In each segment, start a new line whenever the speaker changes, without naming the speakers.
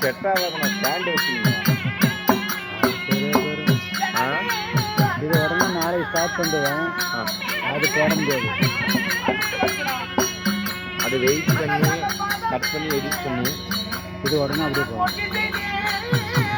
Set ஆகாதுண்ணா stand வச்சுக்கீங்களா
இது உடனே நாளைக்கு ஸ்டார்ட் பண்ணுவேன் அது போட முடியாது
அது வெயிட் பண்ணி கட் பண்ணி எடிட் பண்ணி
இது உடனே அப்படியே போகும்.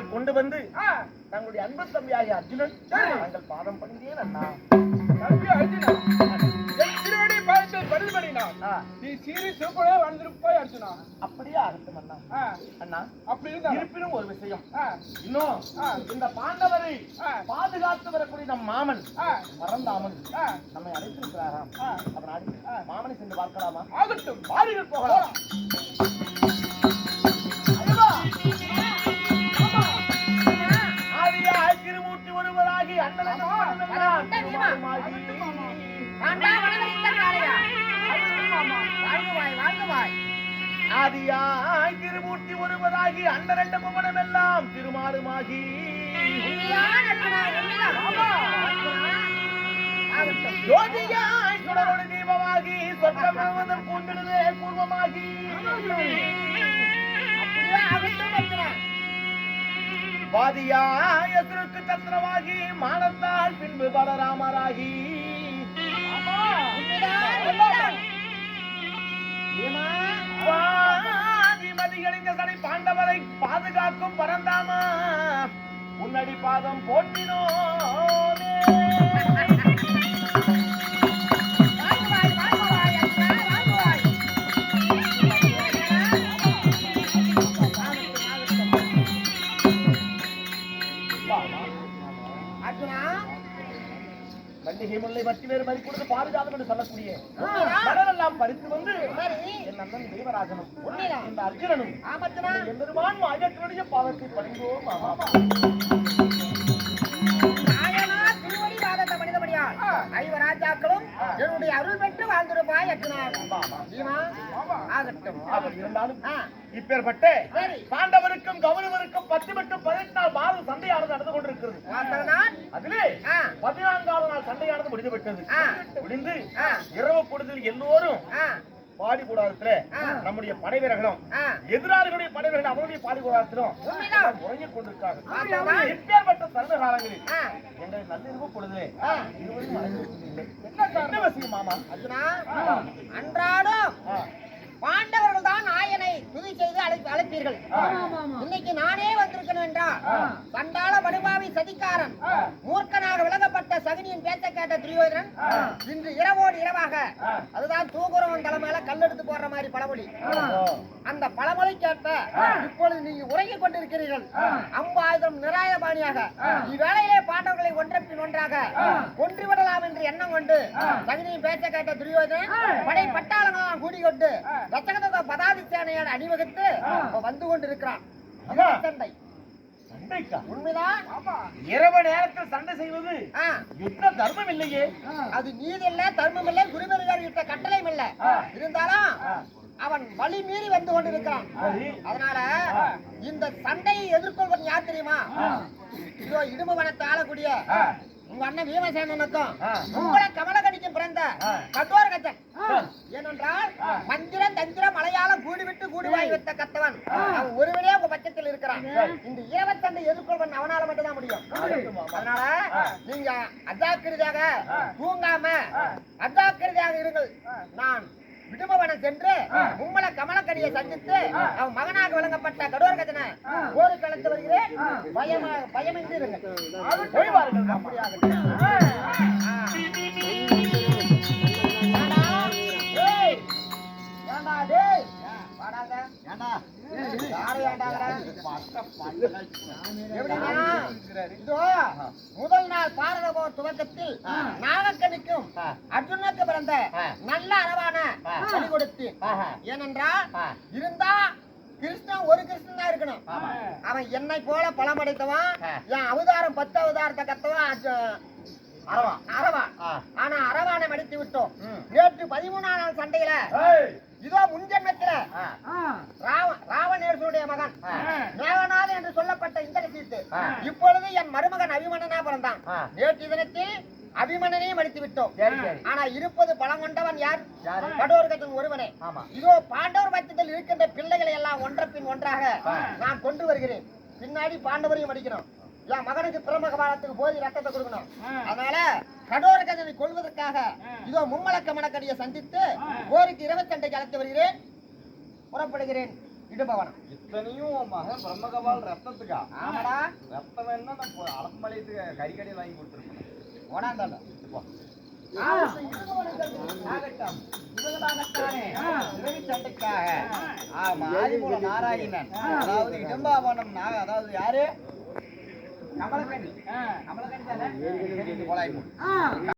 அவர்கள் கொண்டு வந்து தங்களுடைய அன்பு தம்பியாகிய அர்ஜுனன். தங்கள் பாதம் பணிந்தேன் அண்ணா.
தம்பி அர்ஜுனா என் திருவடி பாதத்தை பரிது பண்ணினான்
ஆ,
நீ சீரி சிறப்போட வாழ்ந்திருப்பாய் அர்ஜுனா.
அப்படியே ஆகட்டும் அண்ணா.
ஆ,
அண்ணா
அப்படி இருந்தா
இருப்பினும் ஒரு விஷயம்.
ஆ,
இன்னும்
ஆ.
இந்த பாண்டவரை. பாதுகாத்து வரக்கூடிய நம் மாமன் மறந்தாமன் நம்மை அழைத்திருக்கிறாராம். அதனால் மாமனை சென்று பார்க்கலாமா?
ஆகட்டும்.
போகலாம். ஆதியாய் திருமூர்த்தி ஒருவராகி அண்ணரண்ட புவனம் எல்லாம் திருமாலுமாகி. ஜோதியாய் சுடரொளி தீபமாகி சொர்க்கம் பூண்டிடுதே பூர்வமாகி. வாதியாய் அசுருக்கு தந்திரமாகி மானத்தால் பின்பு பலராமராகி. பாண்டவரை பாதுகாக்கும் பரந்தாமா. உன்னடி பாதம் போட்டினோம் வேறு மதி கொடுத்து பாதுகாதம் என்று சொல்லக்கூடிய மலரெல்லாம் பறித்து வந்து என் அண்ணன் தேவராஜனும் இந்த அர்ஜுனனும் எம்பெருமான் மாயத்தினுடைய பாதத்தை பணிந்தோம்
ஐவராஜாக்களும் என்னுடைய அருள் பெற்று வாழ்ந்திருப்பாய் ஆகட்டும்.
இருந்தாலும் இப்பேற்பட்ட. பாண்டவருக்கும் கௌரவருக்கும் பத்து மட்டும் பதினெட்டு நாள் பாரத சண்டையானது நடந்து கொண்டிருக்கிறது. அதிலே
ஆ.
சண்டையானது முடிந்து விட்டது. முடிந்து. இரவு பொழுதில் எல்லோரும் பாடி கூடாரத்துல. நம்முடைய படைவீரர்களும்
ஆ.
எதிராளிகளுடைய படைவீரர்கள் அவருடைய பாடி கூடாரத்திலும் உறங்கிக் கொண்டிருக்காங்க
வாசகனார்.
இப்பேற்பட்ட சரண காலங்களில் எங்கள் நள்ளிரவு பொழுது. என்ன விஷயம் மாமா
அன்றாடம். பாண்டவர்கள் தான் நாயனை துதி செய்து அழைப்பு அழைப்பீர்கள் இன்னைக்கு நானே வந்திருக்கணும் என்றால் சண்டாள படுபாவி சதிகாரன் மூர்க்கனாக விலகப்பட்ட சகுனியின் பேச்ச கேட்ட துரியோதனன் இன்று இரவோடு இரவாக அதுதான் தூங்குறவன் தலைமையில கல்லெடுத்து போடுற மாதிரி பழமொழி. அந்த பழமொழி கேட்ட இப்பொழுது நீங்க உறங்கிக் கொண்டிருக்கிறீர்கள். அம்பாயுதம் நிராயபாணியாக இவ்வேளையிலே பாண்டவர்களை ஒன்றப்பின் ஒன்றாக கொன்று விடலாம் என்று எண்ணம் கொண்டு சகுனியின் பேச்ச கேட்ட துரியோதனன் படை பட்டாளங்களாம் கூடிக்கொண்டு ரத்தகத பதாதி சேனையோட அணிவகுத்து வந்து கொண்டிருக்கிறான். சண்டை
சண்டைக்கா
உண்மைதான்.
இரவு நேரத்தில் சண்டை செய்வது யுத்த தர்மம் இல்லையே.
அது நீதி இல்ல தர்மம் இல்ல குருபெருகார் கிட்ட கட்டளையும் இல்ல. இருந்தாலும் அவன் வழி மீறி வந்து கொண்டிருக்கிறான். அதனால இந்த சண்டையை எதிர்கொள்வன் யார் தெரியுமா? இதோ இடும்பு வனத்தை ஆளக்கூடிய உங்க அண்ணன் வீமசேனனுக்கும் உங்கள கமலகடிக்கும் பிறந்த கட்டோர கத்தன் ஏனென்றால் மந்திரம் தந்திரம் மலையாளம் கூடி விட்டு கூடி வாய் வைத்த கத்தவன். இந்த இருபத்தண்டு எதிர்கொள்வன் அவனால மட்டும் தான் முடியும் அதனால நீங்க அஜாக்கிரதையாக தூங்காம அஜாக்கிரதையாக இருங்கள் நான் விடுபவனம் சென்று உம்மள கமலக்கடியை சந்தித்து அவன் மகனாக வழங்கப்பட்ட கடோர் கதனை ஒரு கலந்து வருகிறேன் பயமா பயமின்றி இருங்க முதல் நாள் பாரத போர் துவக்கத்தில் நாகக்கணிக்கும் அர்ஜுனுக்கு பிறந்த நல்ல அளவான பலி கொடுத்து ஏனென்றால் இருந்தா கிருஷ்ணன் ஒரு கிருஷ்ணன் தான் இருக்கணும் அவன் என்னை போல பலம் அடைத்தவன் என் அவதாரம் பத்து அவதாரத்தை கத்தவன் அரவான் அரவான் ஆனா அரவானை மடித்து விட்டோம். நேற்று பதிமூணாம் நாள் சண்டையில இதோ முன்ஜென்மத்தில ராவ- ராவணேஸ்வருடைய மகன். மேகநாதன் என்று சொல்லப்பட்ட இந்திரசீத்து இப்பொழுது என் மருமகன் அபிமன்னனா பிறந்தான். நேற்று தினத்தில் அபிமன்னனையும் அடித்து விட்டோம். ஆனா இருப்பது பலம் கொண்டவன் யார்? கடோர்கத்தின் ஒருவனே. இதோ பாண்டவர் பட்சத்தில் இருக்கின்ற பிள்ளைகளை எல்லாம் ஒன்ற பின் ஒன்றாக நான் கொண்டு வருகிறேன். பின்னாடி பாண்டவரையும் அடிக்கணும். என் மகனுக்கு பிரம காலத்துக்கு போதி ரத்தத்தை கொடுக்கணும். அதனால கடோரகதனை கொள்வதற்காக இதோ மும்மலக்க மணக்கடியை சந்தித்து போருக்கு இருபத்தண்டை அழைத்து வருகிறேன். புறப்படுகிறேன். இடுபவனம்.
இத்தனையும் மகன் பிரம்மகபால் ரத்தத்துக்கா?
ஆமாடா.
ரத்தம் வேணா நம்ம அடக்குமலையத்துக்கு கறிக்கடையில் வாங்கி கொடுத்துருக்கோம்
ஓடாந்தால
நாராயணன். அதாவது இடம்பாவனம் அதாவது யாரு? கமலக்கண்ணி கமலக்கண்ணி தானே